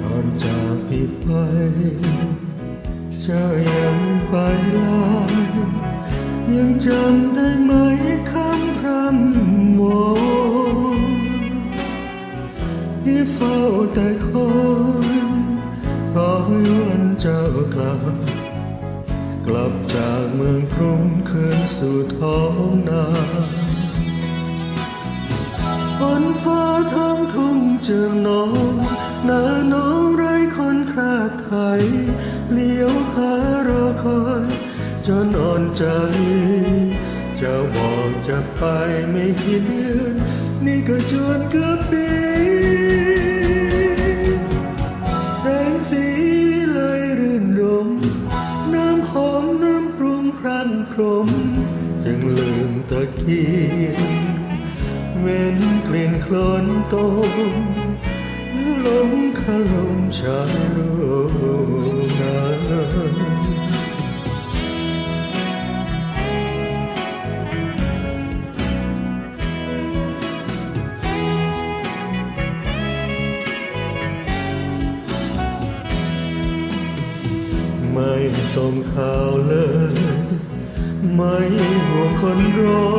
ก่อนจากพี่ไปเจ้ายังไปลายยังจำได้ไหมคำ จ้ากลับ กลับจากเมืองกรุงคืนสู่ท้องนาฝนฟ้าท้องทุ่งเจิงนองหน้าน้องไรคนทราไทยเลี้ยวหารอคอยจนอ่อนใจจ้าบอกจะไปไม่กี่เดือนนี่ก็จวนเกือบปี จึงลืมตะเกียงเว้นกลิ่นโคลนตมแล้วลมคาลมชายโรงงานไม่ส่งข่าวเลย ไม่ห่วงคนรอ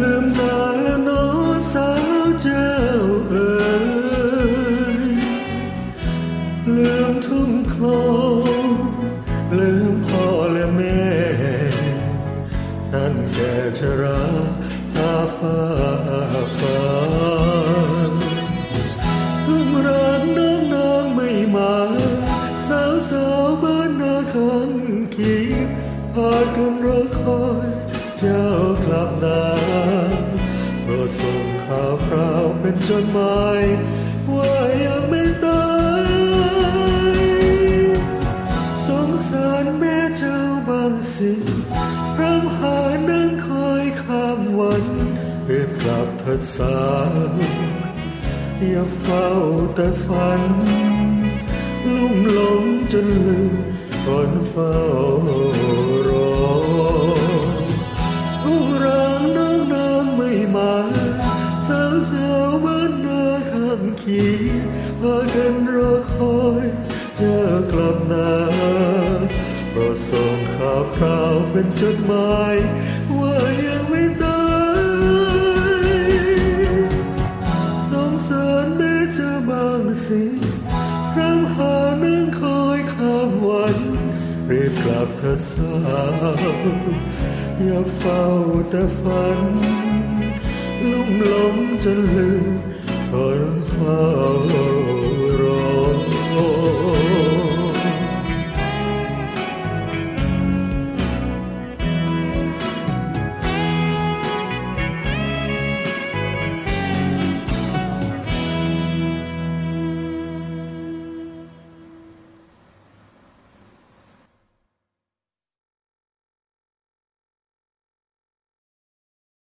ลืมตาแล้วน้องสาวเจ้าเอ๋ยลืมทุ่งคลองลืมพ่อและแม่ท่านแก่ชราตาฟ้าฟ้าทุ่งร้างน้องนางไม่มาสาวสาว พากันรอคอยเจ้ากลับนาโปรดส่งข่าวคราวเป็นจดหมายว่ายังไม่ตายสงสารแม่เจ้าบางสิพรำหานั่งคอยข้ามวันเรียบกลับเถิดสาอย่าเฝ้าแต่ฝัน ลุ่มหลงจนลืมคนเฝ้า ข้างขีพากันรอคอยเจอกลับนาโปรดส่งข่าวคราวเป็นจดหมาย ว่ายังไม่ตายสงสารแม่เจ้าบางสิพรำหานั่งคอยข้ามวันรีบกลับเถิดสาวอย่าเฝ้าแต่ฝันลุ่มหลงจนลืม Karın sağ